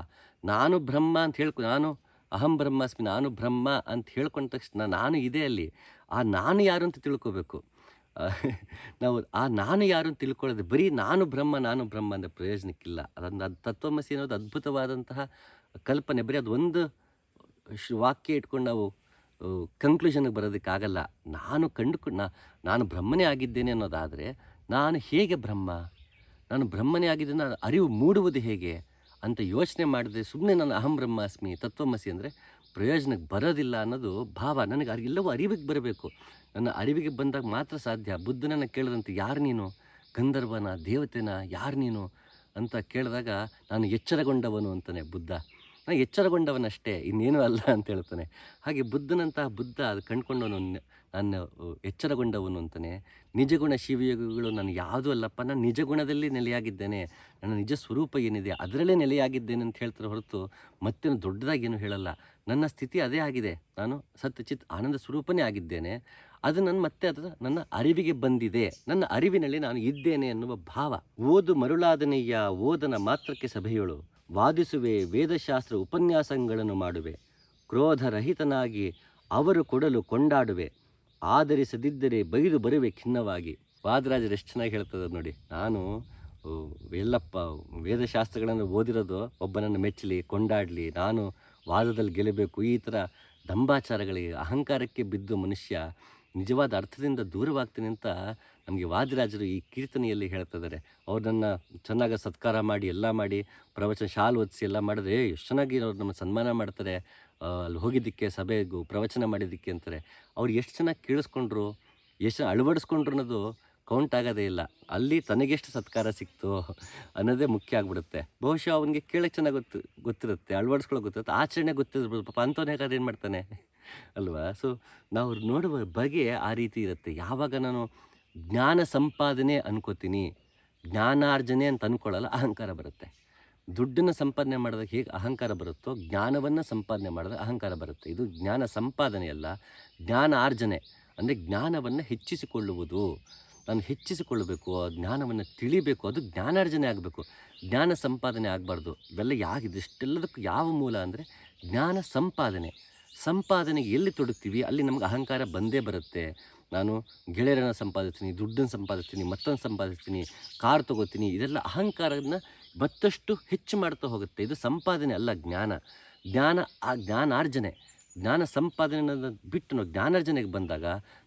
ನಾನು ಬ್ರಹ್ಮ ಅಂತ ಹೇಳ್ಕೊ, ನಾನು ಅಹಂ ಬ್ರಹ್ಮಾಸ್ಮಿ, ನಾನು ಬ್ರಹ್ಮ ಅಂತ ಹೇಳ್ಕೊಂಡ ತಕ್ಷಣ ನಾನು ಇದೆ ಅಲ್ಲಿ. ಆ ನಾನು ಯಾರು ಅಂತ ತಿಳ್ಕೋಬೇಕು? ನಾವು, ಆ ನಾನು ಯಾರು ಅಂತ ತಿಳ್ಕೊಳ್ಳೋದು, ಬರೀ ನಾನು ಬ್ರಹ್ಮ ನಾನು ಬ್ರಹ್ಮ ಅಂದರೆ ಪ್ರಯೋಜನಕ್ಕಿಲ್ಲ. ಅದೊಂದು ಅದು, ತತ್ವಮಸಿ ಅನ್ನೋದು ಅದ್ಭುತವಾದಂತಹ ಕಲ್ಪನೆ. ಬರೀ ಅದು ಒಂದು ವಾಕ್ಯ ಇಟ್ಕೊಂಡು ನಾವು ಕಂಕ್ಲೂಷನ್ಗೆ ಬರೋದಕ್ಕಾಗಲ್ಲ. ನಾನು ಕಂಡು ನಾ, ನಾನು ಬ್ರಹ್ಮನೇ ಆಗಿದ್ದೇನೆ ಅನ್ನೋದಾದರೆ ನಾನು ಹೇಗೆ ಬ್ರಹ್ಮ? ನಾನು ಬ್ರಹ್ಮನೇ ಆಗಿದ್ದರೆ ನಾನು ಅರಿವು ಮೂಡುವುದು ಹೇಗೆ ಅಂತ ಯೋಚನೆ ಮಾಡಿದ್ರೆ ಸುಮ್ಮನೆ ನಾನು ಅಹಂ ಬ್ರಹ್ಮಾಸ್ಮಿ, ತತ್ವಮಸಿ ಅಂದರೆ ಪ್ರಯೋಜನಕ್ಕೆ ಬರೋದಿಲ್ಲ ಅನ್ನೋದು ಭಾವ. ನನಗೆ ಅರಿ, ಎಲ್ಲವೂ ಅರಿವಿಗೆ ಬರಬೇಕು. ನನ್ನ ಅರಿವಿಗೆ ಬಂದಾಗ ಮಾತ್ರ ಸಾಧ್ಯ. ಬುದ್ಧನನ್ನು ಕೇಳಿದಂತೆ ಯಾರು ನೀನು? ಗಂಧರ್ವನ, ದೇವತೆನ ಯಾರು ನೀನು? ಅಂತ ಕೇಳಿದಾಗ ನಾನು ಎಚ್ಚರಗೊಂಡವನು ಅಂತಾನೆ ಬುದ್ಧ. ನಾನು ಎಚ್ಚರಗೊಂಡವನಷ್ಟೇ, ಇನ್ನೇನೂ ಅಲ್ಲ ಅಂತ ಹೇಳ್ತಾನೆ. ಹಾಗೆ ಬುದ್ಧನಂತಹ ಬುದ್ಧ ಅದು ಕಂಡುಕೊಂಡವನು ನಾನು ಎಚ್ಚರಗೊಂಡವನು ಅಂತಾನೆ. ನಿಜಗುಣ ಶಿವಯೋಗಗಳು ನಾನು ಯಾವುದೂ ಅಲ್ಲಪ್ಪ, ನಾನು ನಿಜಗುಣದಲ್ಲಿ ನೆಲೆಯಾಗಿದ್ದೇನೆ. ನನ್ನ ನಿಜ ಸ್ವರೂಪ ಏನಿದೆ ಅದರಲ್ಲೇ ನೆಲೆಯಾಗಿದ್ದೇನೆ ಅಂತ ಹೇಳ್ತಾರೆ ಹೊರತು ಮತ್ತೇನು ದೊಡ್ಡದಾಗೇನು ಹೇಳಲ್ಲ. ನನ್ನ ಸ್ಥಿತಿ ಅದೇ ಆಗಿದೆ. ನಾನು ಸತ್ಯಚಿತ್ ಆನಂದ ಸ್ವರೂಪನೇ ಆಗಿದ್ದೇನೆ. ಅದು ನನ್ನ ಮತ್ತೆ ಅದು ನನ್ನ ಅರಿವಿಗೆ ಬಂದಿದೆ. ನನ್ನ ಅರಿವಿನಲ್ಲಿ ನಾನು ಇದ್ದೇನೆ ಎನ್ನುವ ಭಾವ. ಓದು ಮರುಳಾದನೆಯ ಓದನ ಮಾತ್ರಕ್ಕೆ ಸಭೆಯೊಳು. ವಾದಿಸುವೆ ವೇದಶಾಸ್ತ್ರ ಉಪನ್ಯಾಸಗಳನ್ನು ಮಾಡುವೆ. ಕ್ರೋಧರಹಿತನಾಗಿ ಅವರು ಕೊಡಲು ಕೊಂಡಾಡುವೆ. ಆದರಿಸದಿದ್ದರೆ ಬೈದು ಬರುವೆ ಖಿನ್ನವಾಗಿ. ವಾದರಾಜರು ಎಷ್ಟು ಚೆನ್ನಾಗಿ ಹೇಳ್ತದೆ ನೋಡಿ. ನಾನು ಎಲ್ಲಪ್ಪ, ವೇದಶಾಸ್ತ್ರಗಳನ್ನು ಓದಿರೋದು ಒಬ್ಬನನ್ನು ಮೆಚ್ಚಲಿ, ಕೊಂಡಾಡಲಿ, ನಾನು ವಾದದಲ್ಲಿ ಗೆಲ್ಲಬೇಕು, ಈ ಥರ ದಂಬಾಚಾರಗಳಿಗೆ ಅಹಂಕಾರಕ್ಕೆ ಬಿದ್ದು ಮನುಷ್ಯ ನಿಜವಾದ ಅರ್ಥದಿಂದ ದೂರವಾಗ್ತೀನಿ ಅಂತ ನಮಗೆ ವಾದಿರಾಜರು ಈ ಕೀರ್ತನೆಯಲ್ಲಿ ಹೇಳ್ತಿದ್ದಾರೆ. ಅವ್ರನ್ನ ಚೆನ್ನಾಗಿ ಸತ್ಕಾರ ಮಾಡಿ, ಎಲ್ಲ ಮಾಡಿ, ಪ್ರವಚನ ಶಾಲು ಒದಿಸಿ ಎಲ್ಲ ಮಾಡಿದ್ರೆ ಎಷ್ಟು ಚೆನ್ನಾಗಿ ಅವ್ರು ನಮ್ಮ ಸನ್ಮಾನ ಮಾಡ್ತಾರೆ. ಅಲ್ಲಿ ಹೋಗಿದ್ದಕ್ಕೆ, ಸಭೆಗೂ, ಪ್ರವಚನ ಮಾಡಿದ್ದಕ್ಕೆ, ಅಂತಾರೆ. ಅವ್ರು ಎಷ್ಟು ಚೆನ್ನಾಗಿ ಕೇಳಿಸ್ಕೊಂಡ್ರು, ಎಷ್ಟು ಅಳವಡಿಸ್ಕೊಂಡ್ರು ಅನ್ನೋದು ಕೌಂಟ್ ಆಗೋದೇ ಇಲ್ಲ. ಅಲ್ಲಿ ತನಗೆಷ್ಟು ಸತ್ಕಾರ ಸಿಕ್ತು ಅನ್ನೋದೇ ಮುಖ್ಯ ಆಗಿಬಿಡುತ್ತೆ. ಬಹುಶಃ ಅವನಿಗೆ ಕೇಳಕ್ಕೆ ಚೆನ್ನಾಗಿ ಗೊತ್ತು, ಗೊತ್ತಿರುತ್ತೆ, ಅಳವಡಿಸ್ಕೊಳ್ಳೋಕೆ ಗೊತ್ತಿರುತ್ತೆ, ಆಚರಣೆ ಗೊತ್ತಿರ್ಬೋದು. ಪಾಪ ಅಂಥವ್ನು ಏನು ಮಾಡ್ತಾನೆ? ಅಲ್ವಾ? ಸೊ ನಾವು ನೋಡುವ ಬಗೆ ಆ ರೀತಿ ಇರುತ್ತೆ. ಯಾವಾಗ ನಾನು ಜ್ಞಾನ ಸಂಪಾದನೆ ಅನ್ಕೋತೀನಿ, ಜ್ಞಾನಾರ್ಜನೆ ಅಂತ ಅಂದ್ಕೊಳ್ಳಲ್ಲ ಅಹಂಕಾರ ಬರುತ್ತೆ. ದುಡ್ಡನ್ನು ಸಂಪಾದನೆ ಮಾಡಿದಾಗ ಹೇಗೆ ಅಹಂಕಾರ ಬರುತ್ತೋ, ಜ್ಞಾನವನ್ನು ಸಂಪಾದನೆ ಮಾಡಿದಾಗ ಅಹಂಕಾರ ಬರುತ್ತೆ. ಇದು ಜ್ಞಾನ ಸಂಪಾದನೆಯಲ್ಲ ಜ್ಞಾನ ಆರ್ಜನೆ. ಅಂದರೆ ಜ್ಞಾನವನ್ನು ಹೆಚ್ಚಿಸಿಕೊಳ್ಳುವುದು. ನಾನು ಹೆಚ್ಚಿಸಿಕೊಳ್ಳಬೇಕು, ಆ ಜ್ಞಾನವನ್ನು ತಿಳಿಬೇಕು, ಅದು ಜ್ಞಾನಾರ್ಜನೆ ಆಗಬೇಕು. ಜ್ಞಾನ ಸಂಪಾದನೆ ಆಗಬಾರ್ದು. ಇವೆಲ್ಲ ಯಾಕೆ, ಇದಿಷ್ಟೆಲ್ಲದಕ್ಕೂ ಯಾವ ಮೂಲ ಅಂದರೆ ಜ್ಞಾನ ಸಂಪಾದನೆ. ಸಂಪಾದನೆಗೆ ಎಲ್ಲಿ ತೊಡಗ್ತೀವಿ, ಅಲ್ಲಿ ನಮ್ಗೆ ಅಹಂಕಾರ ಬಂದೇ ಬರುತ್ತೆ. ನಾನು ಗೆಳೆಯರನ್ನು ಸಂಪಾದಿಸ್ತೀನಿ, ದುಡ್ಡನ್ನು ಸಂಪಾದಿಸ್ತೀನಿ, ಮತ್ತೊಂದು ಸಂಪಾದಿಸ್ತೀನಿ, ಕಾರ್ ತೊಗೋತೀನಿ, ಇದೆಲ್ಲ ಅಹಂಕಾರನ ಮತ್ತಷ್ಟು ಹೆಚ್ಚು ಮಾಡ್ತಾ ಹೋಗುತ್ತೆ. ಇದು ಸಂಪಾದನೆ ಅಲ್ಲ, ಜ್ಞಾನ. ಜ್ಞಾನ, ಆ ಜ್ಞಾನಾರ್ಜನೆ. ಜ್ಞಾನ ಸಂಪಾದನೆಯನ್ನು ಬಿಟ್ಟು ನಾವು ಜ್ಞಾನಾರ್ಜನೆಗೆ ಬಂದಾಗ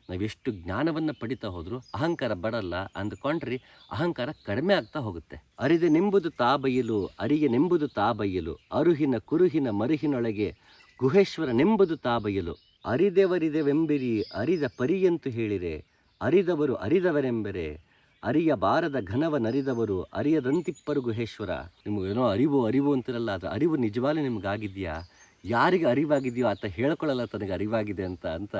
ನಾವೆಷ್ಟು ಜ್ಞಾನವನ್ನು ಪಡಿತಾ ಹೋದರೂ ಅಹಂಕಾರ ಬರಲ್ಲ. ಅಂದ್ಕೊಂಡ್ರಿ ಅಹಂಕಾರ ಕಡಿಮೆ ಆಗ್ತಾ ಹೋಗುತ್ತೆ. ಅರಿದೆ ನೆಂಬುದು ತಾ ಬೈಯಲು ಅರಿಗೆ ನೆಂಬುದು ತಾ ಬೈಯಲು ಅರುಹಿನ ಕುರುಹಿನ ಮರುಹಿನೊಳಗೆ ಗುಹೇಶ್ವರ ನೆಂಬುದು ತಾ ಬಯ್ಯಲು ಅರಿದೆವರಿದೆವೆಂಬಿರಿ, ಅರಿದ ಪರಿಯಂತು ಹೇಳಿರೆ, ಅರಿದವರು ಅರಿದವರೆಂಬರೆ ಅರಿಯ ಬಾರದ ಘನವನರಿದವರು ಅರಿಯದಂತಿಪ್ಪರು ಗುಹೇಶ್ವರ. ನಿಮಗೇನೋ ಅರಿವು ಅರಿವು ಅಂತಿರಲ್ಲ ಅದು ಅರಿವು ನಿಜವಾಗಲೇ ನಿಮಗಾಗಿದೆಯಾ? ಯಾರಿಗೆ ಅರಿವಾಗಿದೆಯೋ ಆತ ಹೇಳ್ಕೊಳ್ಳಲ್ಲ ತನಗೆ ಅರಿವಾಗಿದೆ ಅಂತ ಅಂತ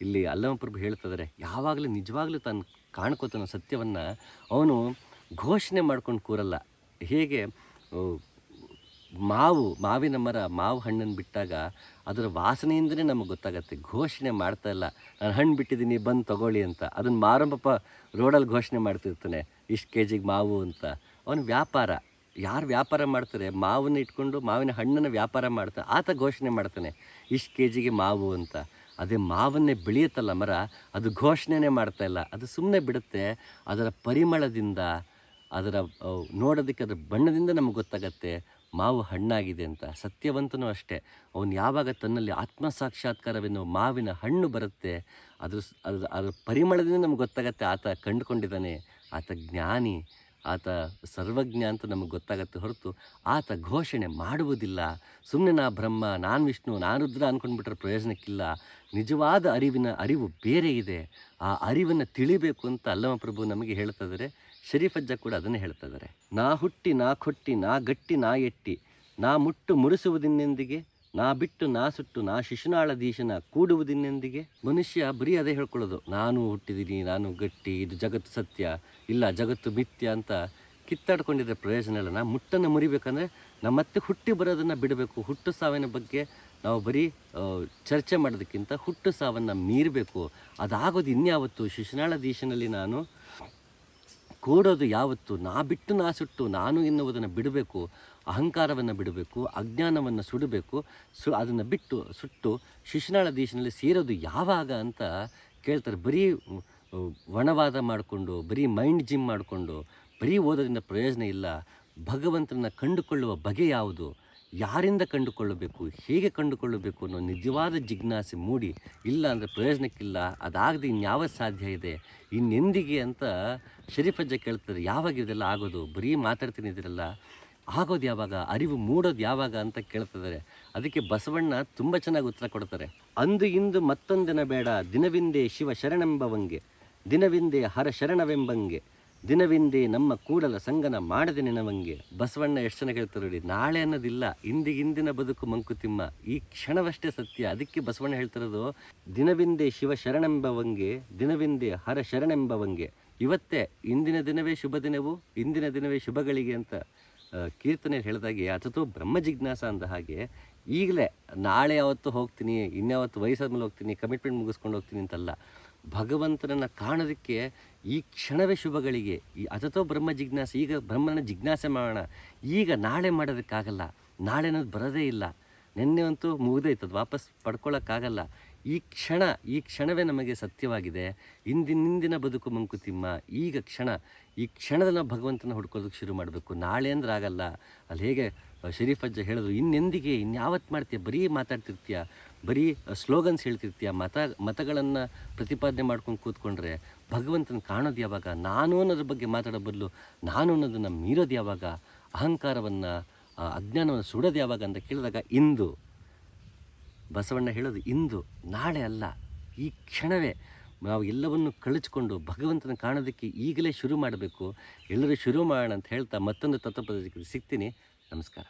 ಇಲ್ಲಿ ಅಲ್ಲಮಪ್ರಭು ಹೇಳ್ತಿದ್ದಾರೆ ಯಾವಾಗಲೂ ನಿಜವಾಗ್ಲೂ ತಾನು ಕಾಣ್ಕೋತಾನೋ ಸತ್ಯವನ್ನು ಅವನು ಘೋಷಣೆ ಮಾಡ್ಕೊಂಡು ಕೂರಲ್ಲ. ಹೇಗೆ ಮಾವು, ಮಾವಿನ ಮರ, ಮಾವು ಹಣ್ಣನ್ನು ಬಿಟ್ಟಾಗ ಅದರ ವಾಸನೆಯಿಂದಲೇ ನಮಗೆ ಗೊತ್ತಾಗತ್ತೆ. ಘೋಷಣೆ ಮಾಡ್ತಾ ಇಲ್ಲ. ನಾನು ಹಣ್ಣು ಬಿಟ್ಟಿದ್ದೀನಿ ಬಂದು ತಗೊಳ್ಳಿ ಅಂತ. ಅದನ್ನು ಮಾರಂಬಪ್ಪ ರೋಡಲ್ಲಿ ಘೋಷಣೆ ಮಾಡ್ತಿರ್ತಾನೆ. ಇಷ್ಟು ಕೆ ಜಿಗೆ ಮಾವು ಅಂತ. ಅವನು ವ್ಯಾಪಾರ. ಯಾರು ವ್ಯಾಪಾರ ಮಾಡ್ತಾರೆ? ಮಾವನ್ನ ಇಟ್ಕೊಂಡು ಮಾವಿನ ಹಣ್ಣನ್ನು ವ್ಯಾಪಾರ ಮಾಡ್ತಾನೆ ಆತ ಘೋಷಣೆ ಮಾಡ್ತಾನೆ. ಇಷ್ಟು ಕೆ ಜಿಗೆ ಮಾವು ಅಂತ. ಅದೇ ಮಾವನ್ನೇ ಬೆಳೆಯುತ್ತಲ್ಲ ಮರ, ಅದು ಘೋಷಣೆನೇ ಮಾಡ್ತಾ ಇಲ್ಲ. ಅದು ಸುಮ್ಮನೆ ಬಿಡುತ್ತೆ. ಅದರ ಪರಿಮಳದಿಂದ, ಅದರ ನೋಡೋದಕ್ಕೆ ಅದರ ಬಣ್ಣದಿಂದ ನಮಗೆ ಗೊತ್ತಾಗತ್ತೆ. ಮಾವು ಹಣ್ಣಾಗಿದೆ ಅಂತ. ಸತ್ಯವಂತನೂ ಅಷ್ಟೇ. ಅವನು ಯಾವಾಗ ತನ್ನಲ್ಲಿ ಆತ್ಮ ಸಾಕ್ಷಾತ್ಕಾರವೆನ್ನುವ ಮಾವಿನ ಹಣ್ಣು ಬರುತ್ತೆ, ಅದ್ರ ಅದ್ರ, ಅದರ ಪರಿಮಳದಿಂದ ನಮ್ಗೆ ಗೊತ್ತಾಗತ್ತೆ ಆತ ಕಂಡುಕೊಂಡಿದ್ದಾನೆ. ಆತ ಜ್ಞಾನಿ, ಆತ ಸರ್ವಜ್ಞ ಅಂತ ನಮಗೆ ಗೊತ್ತಾಗತ್ತೆ ಹೊರತು ಆತ ಘೋಷಣೆ ಮಾಡುವುದಿಲ್ಲ. ಸುಮ್ಮನೆ ನಾ ಬ್ರಹ್ಮ, ನಾನು ವಿಷ್ಣು, ನಾನು ರುದ್ರ ಅಂದ್ಕೊಂಡ್ಬಿಟ್ರೆ ಪ್ರಯೋಜನಕ್ಕಿಲ್ಲ. ನಿಜವಾದ ಅರಿವಿನ ಅರಿವು ಬೇರೆ ಇದೆ. ಆ ಅರಿವನ್ನು ತಿಳಿಬೇಕು ಅಂತ ಅಲ್ಲಮ ಪ್ರಭು ನಮಗೆ ಹೇಳ್ತಾ ಇದ್ದಾರೆ. ಶರೀಫಜ್ಜ ಕೂಡ ಅದನ್ನೇ ಹೇಳ್ತಾ ಇದ್ದಾರೆ. ನಾ ಹುಟ್ಟಿ, ನಾ ಕೊಟ್ಟಿ, ನಾ ಗಟ್ಟಿ, ನಾ ಎಟ್ಟಿ, ನಾ ಮುಟ್ಟು ಮುರಿಸುವುದಿನ್ನೆಂದಿಗೆ, ನಾ ಬಿಟ್ಟು, ನಾ ಸುಟ್ಟು, ನಾ ಶಿಶುನಾಳಧೀಶನ ಕೂಡುವುದಿನ್ನೆಂದಿಗೆ, ಮನುಷ್ಯ ಬರೀ ಅದೇ ಹೇಳ್ಕೊಳ್ಳೋದು, ನಾನು ಹುಟ್ಟಿದ್ದೀನಿ, ನಾನು ಗಟ್ಟಿ, ಇದು ಜಗತ್ತು ಸತ್ಯ, ಇಲ್ಲ ಜಗತ್ತು ಮಿಥ್ಯ ಅಂತ ಕಿತ್ತಾಡ್ಕೊಂಡಿದ್ದ ಪ್ರಯೋಜನ ಇಲ್ಲ. ನಾ ಮುಟ್ಟನ್ನು ಮುರಿಬೇಕಂದ್ರೆ ನಾ ಮತ್ತೆ ಹುಟ್ಟಿ ಬರೋದನ್ನು ಬಿಡಬೇಕು. ಹುಟ್ಟು ಸಾವಿನ ಬಗ್ಗೆ ನಾವು ಬರೀ ಚರ್ಚೆ ಮಾಡೋದಕ್ಕಿಂತ ಹುಟ್ಟು ಸಾವನ್ನು ಮೀರಬೇಕು. ಅದಾಗೋದು ಇನ್ಯಾವತ್ತು? ಶಿಶುನಾಳಧೀಶನಲ್ಲಿ ನಾನು ಕೂಡೋದು ಯಾವತ್ತು? ನಾ ಬಿಟ್ಟು ನಾ ಸುಟ್ಟು ನಾನು ಎನ್ನುವುದನ್ನು ಬಿಡಬೇಕು, ಅಹಂಕಾರವನ್ನು ಬಿಡಬೇಕು, ಅಜ್ಞಾನವನ್ನು ಸುಡಬೇಕು, ಸು ಅದನ್ನು ಬಿಟ್ಟು ಸುಟ್ಟು ಶಿಶುನಾಳ ದೇಶದಲ್ಲಿ ಸೇರೋದು ಯಾವಾಗ ಅಂತ ಕೇಳ್ತಾರೆ. ಬರೀ ಒಣವಾದ ಮಾಡಿಕೊಂಡು, ಬರೀ ಮೈಂಡ್ ಜಿಮ್ ಮಾಡಿಕೊಂಡು, ಬರೀ ಓದೋದ್ರಿಂದ ಪ್ರಯೋಜನ ಇಲ್ಲ. ಭಗವಂತನ ಕಂಡುಕೊಳ್ಳುವ ಬಗೆ ಯಾವುದು? ಯಾರಿಂದ ಕಂಡುಕೊಳ್ಳಬೇಕು, ಹೇಗೆ ಕಂಡುಕೊಳ್ಳಬೇಕು ಅನ್ನೋ ನಿಜವಾದ ಜಿಜ್ಞಾಸೆ ಮೂಡಿ, ಇಲ್ಲ ಅಂದರೆ ಪ್ರಯೋಜನಕ್ಕಿಲ್ಲ, ಅದಾಗದೆ ಇನ್ಯಾವ ಸಾಧ್ಯ ಇದೆ, ಇನ್ನೆಂದಿಗೆ ಅಂತ ಶರೀಫಜ್ಜ ಕೇಳ್ತಾರೆ ಯಾವಾಗ ಇದೆಲ್ಲ ಆಗೋದು, ಬರೀ ಮಾತಾಡ್ತೀನಿ ಇದಿರಲ್ಲ ಆಗೋದು ಯಾವಾಗ, ಅರಿವು ಮೂಡೋದು ಯಾವಾಗ ಅಂತ ಕೇಳ್ತಿದ್ದಾರೆ. ಅದಕ್ಕೆ ಬಸವಣ್ಣ ತುಂಬ ಚೆನ್ನಾಗಿ ಉತ್ತರ ಕೊಡ್ತಾರೆ, ಅಂದು ಇಂದು ಮತ್ತೊಂದಿನ ಬೇಡ, ದಿನವಿಂದೇ ಶಿವ ಶರಣೆಂಬವಂಗೆ, ದಿನವಿಂದೇ ಹರ ಶರಣವೆಂಬಂಗೆ. ದಿನವಿಂದೇ ನಮ್ಮ ಕೂಡಲ ಸಂಗನ ಮಾಡದೆ ನೆನವಂಗೆ. ಬಸವಣ್ಣ ಎಷ್ಟು ಜನ ಹೇಳ್ತಾರೆ ನೋಡಿ, ನಾಳೆ ಅನ್ನೋದಿಲ್ಲ ಇಂದಿಗಿಂದಿನ ಬದುಕು ಮಂಕುತಿಮ್ಮ. ಈ ಕ್ಷಣವಷ್ಟೇ ಸತ್ಯ. ಅದಕ್ಕೆ ಬಸವಣ್ಣ ಹೇಳ್ತಿರೋದು, ದಿನವಿಂದೇ ಶಿವ ಶರಣೆಂಬವಂಗೆ, ದಿನವಿಂದೇ ಹರ ಶರಣೆಂಬವಂಗೆ. ಇವತ್ತೇ ಇಂದಿನ ದಿನವೇ ಶುಭ ದಿನವು, ಇಂದಿನ ದಿನವೇ ಶುಭಗಳಿಗೆ ಅಂತ ಕೀರ್ತನೆ ಹೇಳಿದಾಗೆ ಅಥತೋ ಬ್ರಹ್ಮ ಜಿಜ್ಞಾಸ ಅಂದ ಹಾಗೆ, ಈಗಲೇ ನಾಳೆ ಯಾವತ್ತು ಹೋಗ್ತೀನಿ, ಇನ್ಯಾವತ್ತು ವಯಸ್ಸಾದ್ಮೇಲೆ ಹೋಗ್ತೀನಿ ಕಮಿಟ್ಮೆಂಟ್ ಮುಗಿಸ್ಕೊಂಡು ಹೋಗ್ತೀನಿ ಅಂತಲ್ಲ. ಭಗವಂತನನ್ನು ಕಾಣೋದಕ್ಕೆ ಈ ಕ್ಷಣವೇ ಶುಭಗಳಿಗೆ. ಈ ಅಥತೋ ಬ್ರಹ್ಮ ಜಿಜ್ಞಾಸೆ, ಈಗ ಬ್ರಹ್ಮನ ಜಿಜ್ಞಾಸೆ ಮಾಡೋಣ. ಈಗ ನಾಳೆ ಮಾಡೋದಕ್ಕಾಗಲ್ಲ. ನಾಳೆ ಅನ್ನೋದು ಬರೋದೇ ಇಲ್ಲ. ನಿನ್ನೆ ಅಂತೂ ಮುಗಿದೈತೆ ಅದು ವಾಪಸ್ ಪಡ್ಕೊಳ್ಳೋಕ್ಕಾಗಲ್ಲ ಈ ಕ್ಷಣ, ಈ ಕ್ಷಣವೇ ನಮಗೆ ಸತ್ಯವಾಗಿದೆ. ಇಂದಿನಿಂದಿನ ಬದುಕು ಮಂಕುತಿಮ್ಮ, ಈಗ ಕ್ಷಣ. ಈ ಕ್ಷಣದಲ್ಲಿ ನಾವು ಭಗವಂತನ ಹುಡ್ಕೋದಕ್ಕೆ ಶುರು ಮಾಡಬೇಕು. ನಾಳೆ ಅಂದ್ರೆ ಆಗಲ್ಲ. ಅಲ್ಲಿ ಹೇಗೆ ಶರೀಫ್ ಅಜ್ಜ ಹೇಳಿದ್ರು, ಇನ್ನೆಂದಿಗೆ, ಇನ್ಯಾವತ್ತು ಮಾಡ್ತೀಯ? ಬರೀ ಮಾತಾಡ್ತಿರ್ತೀಯ? ಬರೀ ಸ್ಲೋಗನ್ಸ್ ಹೇಳ್ತಿರ್ತೀಯ, ಮತ, ಮತಗಳನ್ನು ಪ್ರತಿಪಾದನೆ ಮಾಡ್ಕೊಂಡು ಕೂತ್ಕೊಂಡ್ರೆ ಭಗವಂತನ ಕಾಣೋದು ಯಾವಾಗ? ನಾನು ಅನ್ನೋದ್ರ ಬಗ್ಗೆ ಮಾತಾಡೋ ಬದಲು ನಾನು ಅನ್ನೋದನ್ನು ಮೀರೋದು ಯಾವಾಗ? ಅಹಂಕಾರವನ್ನು ಅಜ್ಞಾನವನ್ನು ಸುಡೋದು ಯಾವಾಗ ಅಂತ ಕೇಳಿದಾಗ ಇಂದು. ಬಸವಣ್ಣ ಹೇಳೋದು ಇಂದು, ನಾಳೆ ಅಲ್ಲ, ಈ ಕ್ಷಣವೇ. ನಾವು ಎಲ್ಲವನ್ನು ಕಳಿಸ್ಕೊಂಡು ಭಗವಂತನ ಕಾಣೋದಕ್ಕೆ ಈಗಲೇ ಶುರು ಮಾಡಬೇಕು. ಎಲ್ಲರೂ ಶುರು ಮಾಡೋಣ ಅಂತ ಹೇಳ್ತಾ ಮತ್ತೊಂದು ತತ್ವಪದ ಸಿಗ್ತೀನಿ. ನಮಸ್ಕಾರ.